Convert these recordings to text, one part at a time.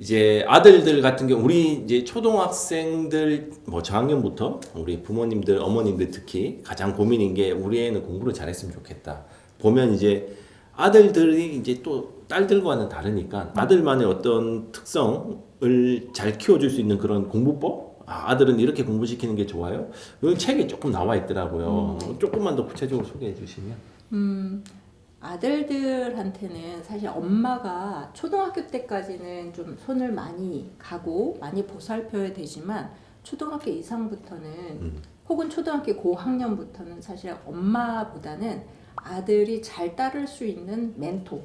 이제 아들들 같은 경우 우리 이제 초등학생들 뭐 저학년부터 우리 부모님들 어머님들 특히 가장 고민인 게 우리 애는 공부를 잘했으면 좋겠다. 보면 이제 아들들이 이제 또 딸들과는 다르니까 아들만의 어떤 특성을 잘 키워줄 수 있는 그런 공부법. 아, 아들은 이렇게 공부시키는 게 좋아요. 이 책에 조금 나와 있더라고요. 조금만 더 구체적으로 소개해 주시면. 음, 아들들한테는 사실 엄마가 초등학교 때까지는 좀 손을 많이 가고 많이 보살펴야 되지만 초등학교 이상부터는 음. 혹은 초등학교 고학년부터는 사실 엄마보다는 아들이 잘 따를 수 있는 멘토.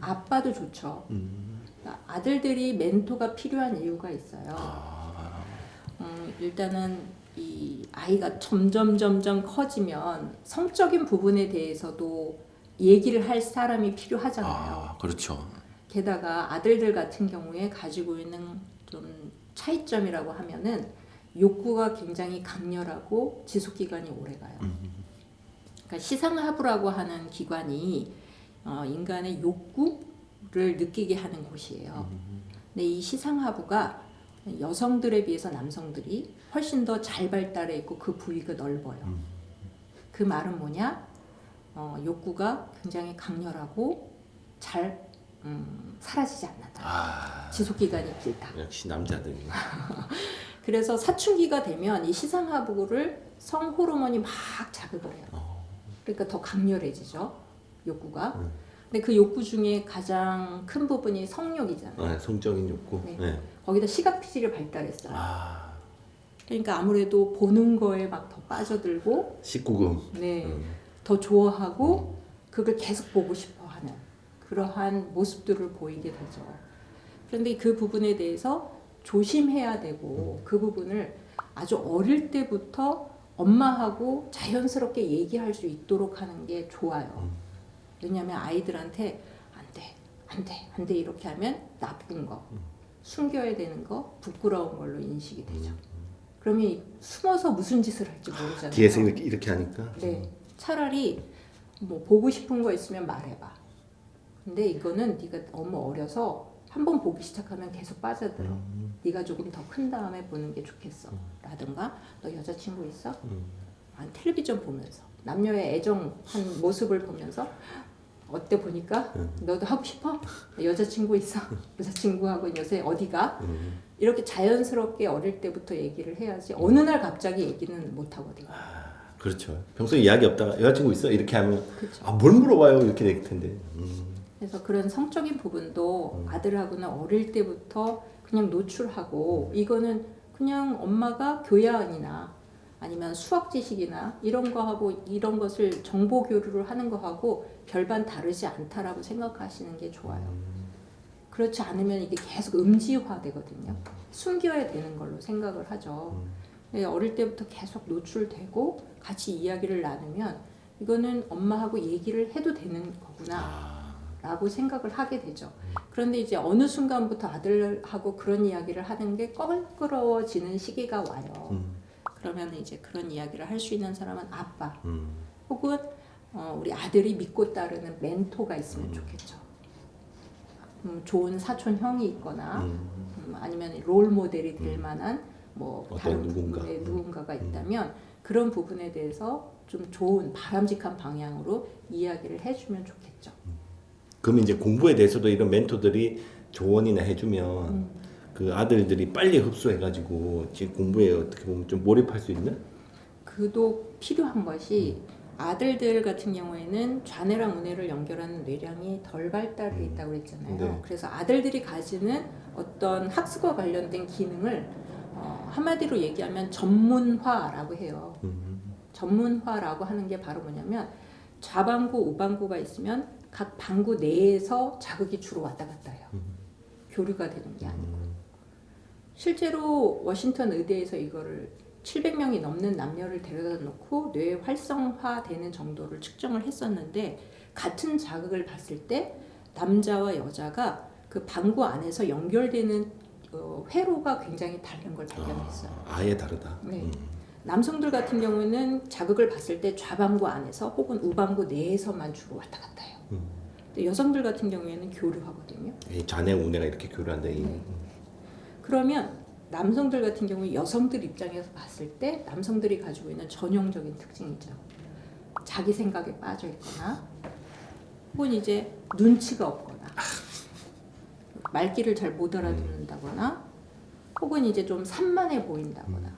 아빠도 좋죠. 음. 그러니까 아들들이 멘토가 필요한 이유가 있어요. 아, 음, 일단은 이 아이가 점점 점점 커지면 성적인 부분에 대해서도 얘기를 할 사람이 필요하잖아요. 아, 그렇죠. 게다가 아들들 같은 경우에 가지고 있는 좀 차이점이라고 하면은 욕구가 굉장히 강렬하고 지속 기간이 오래 가요. 그러니까 시상하부라고 하는 기관이 어, 인간의 욕구를 느끼게 하는 곳이에요. 근데 이 시상하부가 여성들에 비해서 남성들이 훨씬 더 잘 발달해 있고 그 부위가 넓어요. 그 말은 뭐냐? 어, 욕구가 굉장히 강렬하고 잘 음, 사라지지 않는다. 아, 지속 기간이 길다. 역시 남자들이. 그래서 사춘기가 되면 이 시상하부를 성 호르몬이 막 자극을 해요. 어. 그러니까 더 강렬해지죠. 욕구가. 음. 근데 그 욕구 중에 가장 큰 부분이 성욕이잖아요. 네, 성적인 욕구. 네. 네. 거기다 시각피질이 발달했어요. 아, 그러니까 아무래도 보는 거에 막 더 빠져들고, 19금. 네, 음. 더 좋아하고 그걸 계속 보고 싶어하는 그러한 모습들을 보이게 되죠. 그런데 그 부분에 대해서 조심해야 되고 그 부분을 아주 어릴 때부터 엄마하고 자연스럽게 얘기할 수 있도록 하는 게 좋아요. 왜냐하면 아이들한테 안 돼, 안 돼, 안 돼 이렇게 하면 나쁜 거, 숨겨야 되는 거, 부끄러운 걸로 인식이 되죠. 그러면 이 숨어서 무슨 짓을 할지 모르잖아요. 뒤에서 이렇게, 이렇게 하니까. 네. 차라리 뭐 보고 싶은 거 있으면 말해봐. 근데 이거는 네가 너무 어려서 한 번 보기 시작하면 계속 빠져들어. 음. 네가 조금 더 큰 다음에 보는 게 좋겠어. 라든가 너 여자친구 있어? 음. 아, 텔레비전 보면서 남녀의 애정한 모습을 보면서 어때 보니까 음. 너도 하고 싶어? 여자친구 있어? 여자친구하고 요새 어디가? 음. 이렇게 자연스럽게 어릴 때부터 얘기를 해야지 어느 날 갑자기 얘기는 못 하거든요. 그렇죠. 평소에 이야기 없다가 여자친구 있어? 이렇게 하면 그렇죠. 아, 뭘 물어봐요? 이렇게 될 텐데. 음. 그래서 그런 성적인 부분도 아들하고는 어릴 때부터 그냥 노출하고 이거는 그냥 엄마가 교양이나 아니면 수학 지식이나 이런 거하고 이런 것을 정보 교류를 하는 거하고 별반 다르지 않다라고 생각하시는 게 좋아요. 그렇지 않으면 이게 계속 음지화 되거든요. 숨겨야 되는 걸로 생각을 하죠. 네, 어릴 때부터 계속 노출되고 같이 이야기를 나누면 이거는 엄마하고 얘기를 해도 되는 거구나. 아, 라고 생각을 하게 되죠. 그런데 이제 어느 순간부터 아들하고 그런 이야기를 하는 게 껄끄러워지는 시기가 와요. 음. 그러면 이제 그런 이야기를 할 수 있는 사람은 아빠 음. 혹은 어, 우리 아들이 믿고 따르는 멘토가 있으면 음. 좋겠죠. 음, 좋은 사촌 형이 있거나 음. 음, 아니면 롤 모델이 될 음. 만한 뭐 다른 누군가. 음. 누군가가 있다면 그런 부분에 대해서 좀 좋은 바람직한 방향으로 이야기를 해주면 좋겠죠. 그러면 이제 공부에 대해서도 이런 멘토들이 조언이나 해주면 음. 그 아들들이 빨리 흡수해가지고 지금 공부에 어떻게 보면 좀 몰입할 수 있는? 그도 필요한 것이 아들들 같은 경우에는 좌뇌랑 우뇌를 연결하는 뇌량이 덜 발달해 있다고 그랬잖아요. 네. 그래서 아들들이 가지는 어떤 학습과 관련된 기능을 어, 한마디로 얘기하면 전문화라고 해요. 음. 전문화라고 하는 게 바로 뭐냐면 좌방구, 우방구가 있으면 각 방구 내에서 자극이 주로 왔다 갔다 해요. 음. 교류가 되는 게 아니고. 실제로 워싱턴 의대에서 이거를 700명이 넘는 남녀를 데려다 놓고 뇌 활성화되는 정도를 측정을 했었는데 같은 자극을 봤을 때 남자와 여자가 그 방구 안에서 연결되는 어, 회로가 굉장히 다른 걸 발견했어요. 아, 아예 다르다. 네. 음. 남성들 같은 경우는 자극을 봤을 때 좌방구 안에서 혹은 우방구 내에서만 주로 왔다 갔다 해요. 음. 근데 여성들 같은 경우에는 교류하거든요. 이 자네 우네가 이렇게 교류한다. 이 네. 그러면 남성들 같은 경우 여성들 입장에서 봤을 때 남성들이 가지고 있는 전형적인 특징이죠. 자기 생각에 빠져 있거나 혹은 이제 눈치가 없거나 말귀를 잘 못 알아듣는다거나 혹은 이제 좀 산만해 보인다거나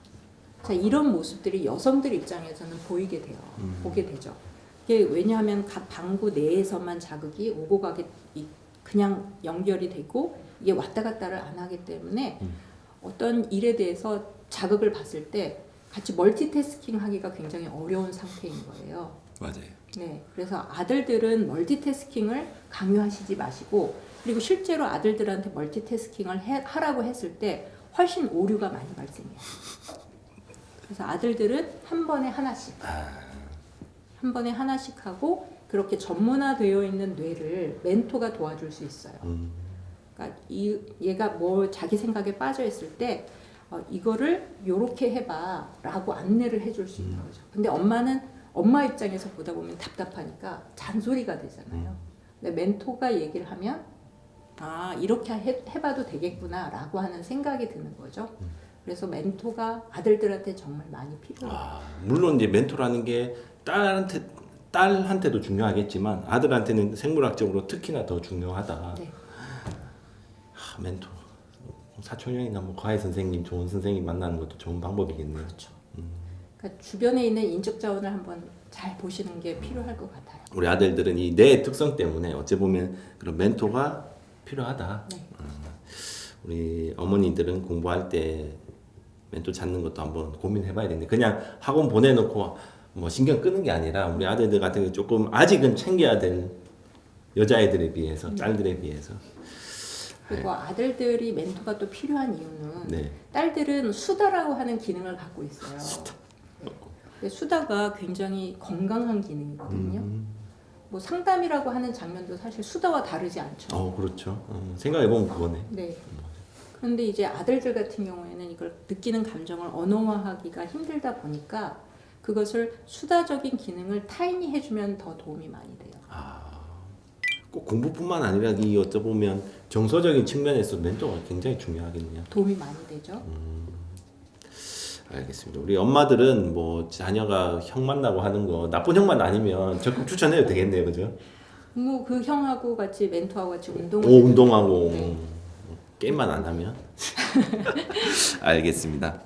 자 이런 모습들이 여성들 입장에서는 보이게 돼요. 음. 보게 되죠. 이게 왜냐하면 각 방구 내에서만 자극이 오고 가게 이- 그냥 연결이 되고 이게 왔다 갔다를 안 하기 때문에 음. 어떤 일에 대해서 자극을 봤을 때 같이 멀티태스킹 하기가 굉장히 어려운 상태인 거예요. 맞아요. 네, 그래서 아들들은 멀티태스킹을 강요하시지 마시고 그리고 실제로 아들들한테 멀티태스킹을 해, 하라고 했을 때 훨씬 오류가 많이 발생해요. 그래서 아들들은 한 번에 하나씩 한 번에 하나씩 하고 그렇게 전문화되어 있는 뇌를 멘토가 도와줄 수 있어요. 음. 그러니까 이 얘가 뭐 자기 생각에 빠져 있을 때 어, 이거를 요렇게 해봐라고 안내를 해줄 수 있는 거죠. 근데 엄마는 엄마 입장에서 보다 보면 답답하니까 잔소리가 되잖아요. 근데 멘토가 얘기를 하면 아 이렇게 해, 해봐도 되겠구나라고 하는 생각이 드는 거죠. 그래서 멘토가 아들들한테 정말 많이 필요해요. 아, 물론 이제 멘토라는 게 딸한테 딸한테도 중요하겠지만 아들한테는 생물학적으로 특히나 더 중요하다. 네. 아, 멘토 사촌 형이나 뭐 과외 선생님 좋은 선생님 만나는 것도 좋은 방법이겠네요. 그렇죠. 그러니까 주변에 있는 인적 자원을 한번 잘 보시는 게 필요할 것 같아요. 우리 아들들은 이내 특성 때문에 어찌 보면 그런 멘토가 필요하다. 네. 우리 어머니들은 공부할 때 멘토 찾는 것도 한번 고민해봐야 되는데 그냥 학원 보내놓고 뭐 신경 끄는 게 아니라 우리 아들들 같은 경우 조금 아직은 챙겨야 될 여자애들에 비해서 딸들에 비해서 그리고 아들들이 멘토가 또 필요한 이유는 네. 딸들은 수다라고 하는 기능을 갖고 있어요. 근데 수다가 굉장히 건강한 기능이거든요. 음. 뭐 상담이라고 하는 장면도 사실 수다와 다르지 않죠. 어 그렇죠. 어, 생각해 보면 그거네. 네. 그런데 이제 아들들 같은 경우에는 이걸 느끼는 감정을 언어화하기가 힘들다 보니까 그것을 수다적인 기능을 타인이 해주면 더 도움이 많이 돼요. 꼭 공부뿐만 아니라 이 어쩌보면 정서적인 측면에서 멘토가 굉장히 중요하겠네요. 도움이 많이 되죠. 알겠습니다. 우리 엄마들은 뭐 자녀가 형 만나고 하는 거 나쁜 형만 아니면 적극 추천해도 되겠네요, 그죠? 뭐 그 형하고 같이 멘토하고 같이 운동을 오 운동하고 네. 게임만 안 하면 알겠습니다.